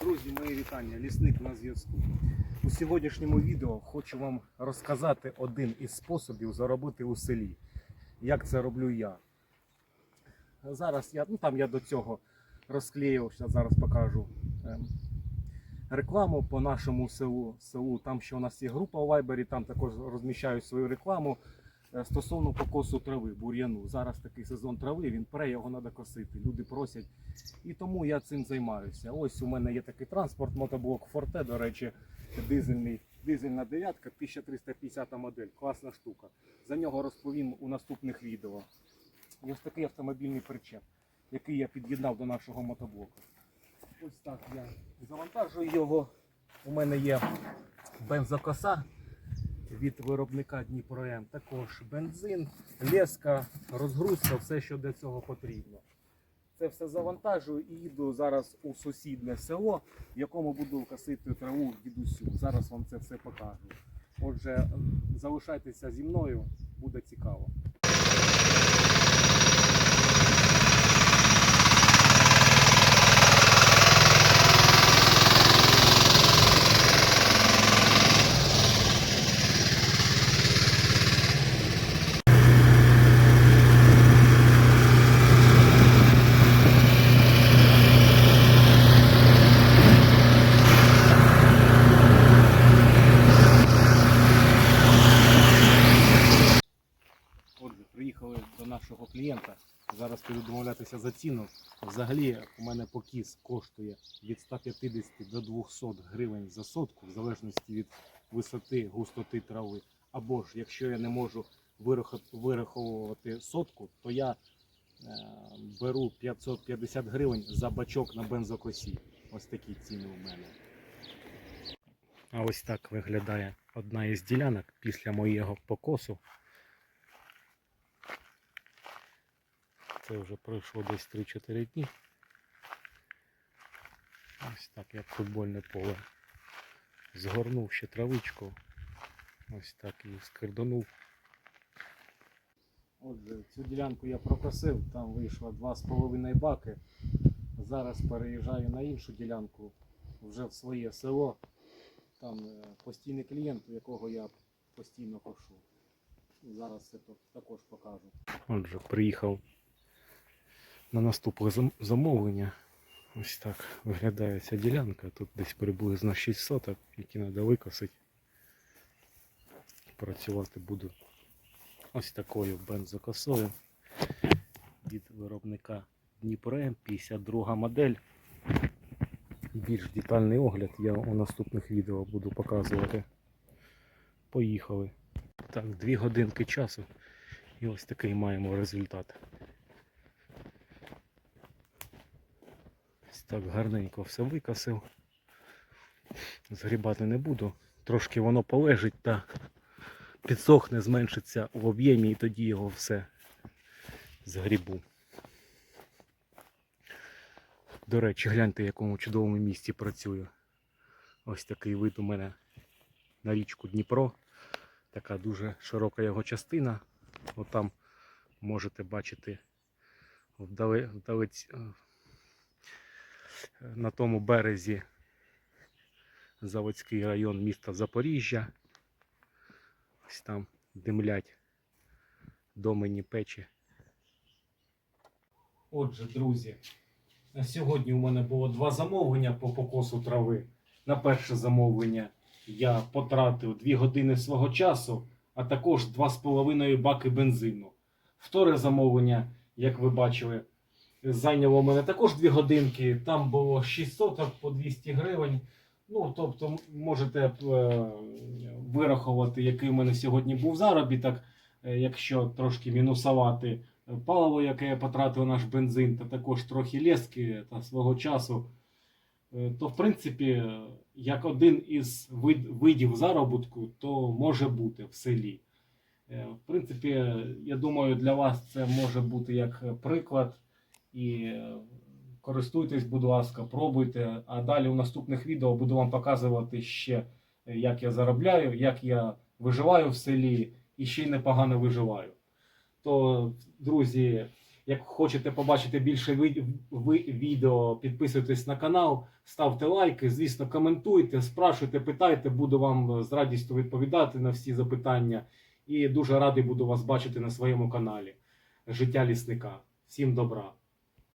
Друзі, мої вітання, лісник на зв'язку. У сьогоднішньому відео хочу вам розказати один із способів заробити у селі. Як це роблю я. Зараз я, ну там я до цього розклеювався, зараз покажу ем, рекламу по нашому селу. Там ще у нас є група у Вайбері, там також розміщаю свою рекламу стосовно покосу трави, бур'яну. Зараз такий сезон трави, він пре, його треба косити. Люди просять. І тому я цим займаюся. Ось у мене є такий транспорт, мотоблок Форте, до речі, дизельний, дизельна дев'ятка, 1350 модель, класна штука. За нього розповім у наступних відео. І ось такий автомобільний причеп, який я під'єднав до нашого мотоблоку. Ось так я завантажую його. У мене є бензокоса від виробника Дніпро М. Також бензин, леска, розгрузка, все, що для цього потрібно. Це все завантажую і їду зараз у сусіднє село, в якому буду косити траву дідусю. Зараз вам це все покажу. Отже, залишайтеся зі мною, буде цікаво. Отже, приїхали до нашого клієнта. Зараз піду домовлятися за ціну. Взагалі, у мене покіс коштує від 150 до 200 гривень за сотку, в залежності від висоти, густоти трави. Або ж, якщо я не можу вираховувати сотку, то я е, беру 550 гривень за бачок на бензокосі. Ось такі ціни у мене. А ось так виглядає одна із ділянок після моєго покосу. Це вже пройшло десь 3-4 дні. Ось так, як футбольне поле. Згорнув ще травичку. Ось так і скирдонув. Отже, цю ділянку я прокосив, там вийшло 2,5 баки. Зараз переїжджаю на іншу ділянку, вже в своє село. Там е, постійний клієнт, у якого я постійно кошу. Зараз це також покажу. Отже, приїхав на наступне замовлення. Ось так виглядає ця ділянка. Тут десь приблизно 6 соток, які треба викосити. Працювати буду ось такою бензокосою від виробника Дніпро М, 52 модель. Більш детальний огляд я у наступних відео буду показувати. Поїхали. Так, дві годинки часу. І ось такий маємо результат. Так гарненько все викосив. Згрібати не буду. Трошки воно полежить та підсохне, зменшиться в об'ємі і тоді його все згрібу. До речі, гляньте, в якому чудовому місці працюю. Ось такий вид у мене на річку Дніпро. Така дуже широка його частина. Отам можете бачити вдалець, на тому березі Заводський район міста Запоріжжя. Ось там димлять домені печі. Отже, друзі, на сьогодні у мене було два замовлення по покосу трави. На перше замовлення я потратив 2 години свого часу, а також 2,5 баки бензину. Вторе замовлення, як ви бачили, зайняло мене також 2 годинки. Там було 6 соток по 200 гривень. Ну, тобто, можете е, вирахувати, який у мене сьогодні був заробіток, е, якщо трошки мінусувати е, паливо, яке я потратив наш бензин, та також трохи лески та свого часу, то в принципі, як один із вид, видів заробітку, то може бути в селі. В принципі, я думаю, для вас це може бути як приклад. І е, користуйтесь, будь ласка, пробуйте. А далі у наступних відео буду вам показувати ще, е, як я заробляю, як я виживаю в селі і ще й непогано виживаю. То, друзі, Як хочете побачити більше відео, підписуйтесь на канал, ставте лайки, звісно, коментуйте, спрашуйте, питайте, буду вам з радістю відповідати на всі запитання. І дуже радий буду вас бачити на своєму каналі Життя лісника. Всім добра!